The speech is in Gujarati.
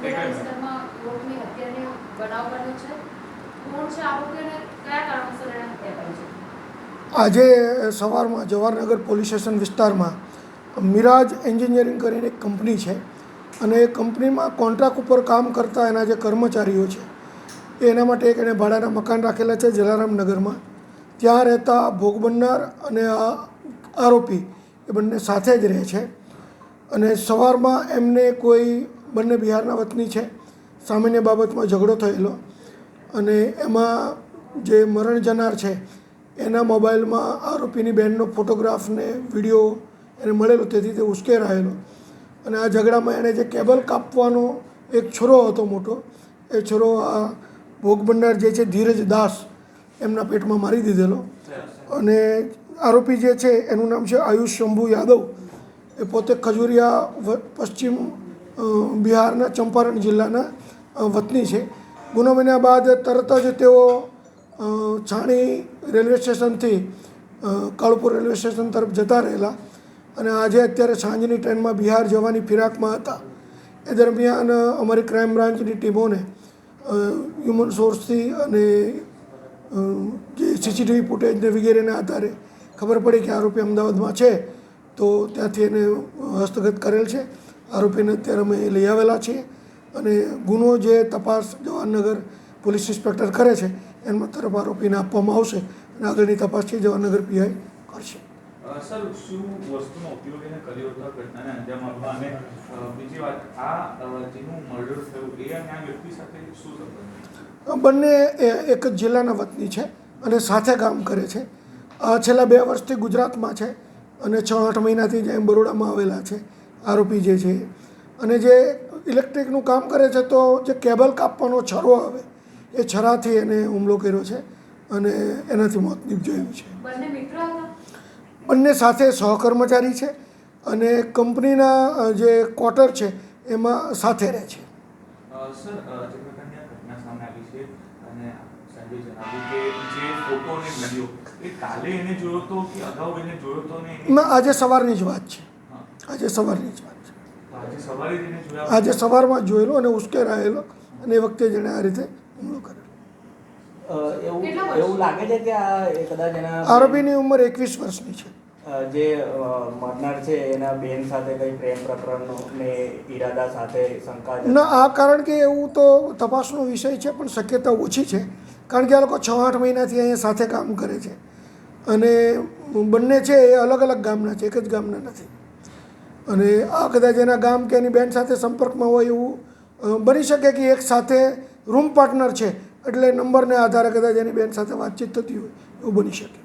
ભોગબેડા વિસ્તારમાં યુવકની હત્યાની બનાવ બન્યો છે. કોણ છે આરોપી અને કયા કારણોસર એણે હત્યા કરી છે? આજે સવારમાં જવાહરનગર પોલીસ સ્ટેશન વિસ્તારમાં મિરાજ એન્જિનિયરિંગ કરીને એક કંપની છે અને એ કંપનીમાં કોન્ટ્રાક્ટ ઉપર કામ કરતા એના જે કર્મચારીઓ છે એ એના માટે એક એણે ભાડાના મકાન રાખેલા છે જલારામનગરમાં ત્યાં રહેતા ભોગ બનનાર અને આ આરોપી એ બંને સાથે જ રહે છે અને સવારમાં એમને કોઈ બંને બિહારના વતની છે. સામાન્ય બાબતમાં ઝઘડો થયેલો. અને એમાં જે મરણ જનાર છે, એના મોબાઈલમાં આરોપીની બહેનનો ફોટોગ્રાફ ને વીડિયો એને મળેલો, તેથી તે ઉશ્કેરાયેલો. અને આ ઝઘડામાં એણે જે કેબલ કાપવાનો એક છોરો હતો મોટો, એ છોરો આ ભોગ બનનાર જે છે, ધીરજ દાસ, એમના પેટમાં મારી દીધેલો. અને આરોપી જે છે, એનું નામ છે આયુષ શંભુ યાદવ. એ પોતે ખજુરિયા પશ્ચિમ બિહારના ચંપારણ જિલ્લાના વતની છે. ગુનો બન્યા બાદ તરત જ તેઓ છાણી રેલવે સ્ટેશનથી કાળપુર રેલવે સ્ટેશન તરફ જતા રહેલા અને આજે અત્યારે સાંજની ટ્રેનમાં બિહાર જવાની ફિરાકમાં હતા. એ દરમિયાન અમારી ક્રાઇમ બ્રાન્ચની ટીમોને હ્યુમન સોર્સથી અને જે સીસીટીવી ફૂટેજને વગેરેના આધારે ખબર પડી કે આરોપી અમદાવાદમાં છે, તો ત્યાંથી એને હસ્તગત કરેલ છે. આરોપીને અત્યારે અમે લઈ આવેલા છીએ અને ગુનો જે તપાસ જવાહરનગર પોલીસ ઇન્સ્પેક્ટર કરે છે એના તરફ આરોપીને આપવામાં આવશે અને આગળની તપાસ છે જવાહરનગર પીઆઈ કરશે. સર શું વસ્તુનો ઉપયોગ એને કર્યો હતો ઘટનાને અંજામ આપવા? અને બીજી વાત આ જેનું મર્ડર થયું એ અને આ વ્યક્તિ સાથે શું સંબંધ બંને એક જ જિલ્લાના વતની છે અને સાથે કામ કરે છે. આ છેલ્લા બે વર્ષથી ગુજરાતમાં છે અને છ આઠ મહિનાથી જ એમ બરોડામાં આવેલા છે. આરોપી જે છે અને જે ઇલેક્ટ્રિકનું કામ કરે છે તો જે કેબલ કાપવાનો છરો આવે એ છરાથી એને હુમલો કર્યો છે અને એનાથી મોત નિપજાયું છે. બંને મિત્ર હતા? બંને સાથે સહકર્મચારી છે અને કંપનીના જે ક્વાર્ટર છે એમાં સાથે રહે છે. અ, સર અ, જે પ્રકારની આ ઘટના સામે આવી છે અને સાહેબે જણાવ્યું કે જે ફોટો અને વીડિયો એ કાલે એને જોયો તો કે અગાઉ એને જોયો તો ને આજે સવારની જ વાત છે. આજે સવારની જ વાત છે. આજે સવારમાં જોયેલો અને ઉશ્કેરાયેલો અને એ વખતે જેણે આ રીતે હુમલો કરેલો આરોપીની ઉંમર એકવીસ વર્ષની છે. જે મરનાર છે એના બેન સાથે કઈ પ્રેમ પ્રકરણનો ને ઈરાદા સાથે શંકા ના આ કારણ કે એવું તો તપાસનો વિષય છે પણ શક્યતા ઓછી છે. કારણ કે આ લોકો છ આઠ મહિનાથી અહીંયા સાથે કામ કરે છે. અને બંને છે એ અલગ અલગ ગામના છે એક જ ગામના નથી. અને આ કદાચ એના ગામ કે એની બેન સાથે સંપર્કમાં હોય એવું બની શકે કે એક સાથે રૂમ પાર્ટનર છે, એટલે નંબરને આધારે કદાચ એની બેન સાથે વાતચીત થતી હોય, એવું બની શકે.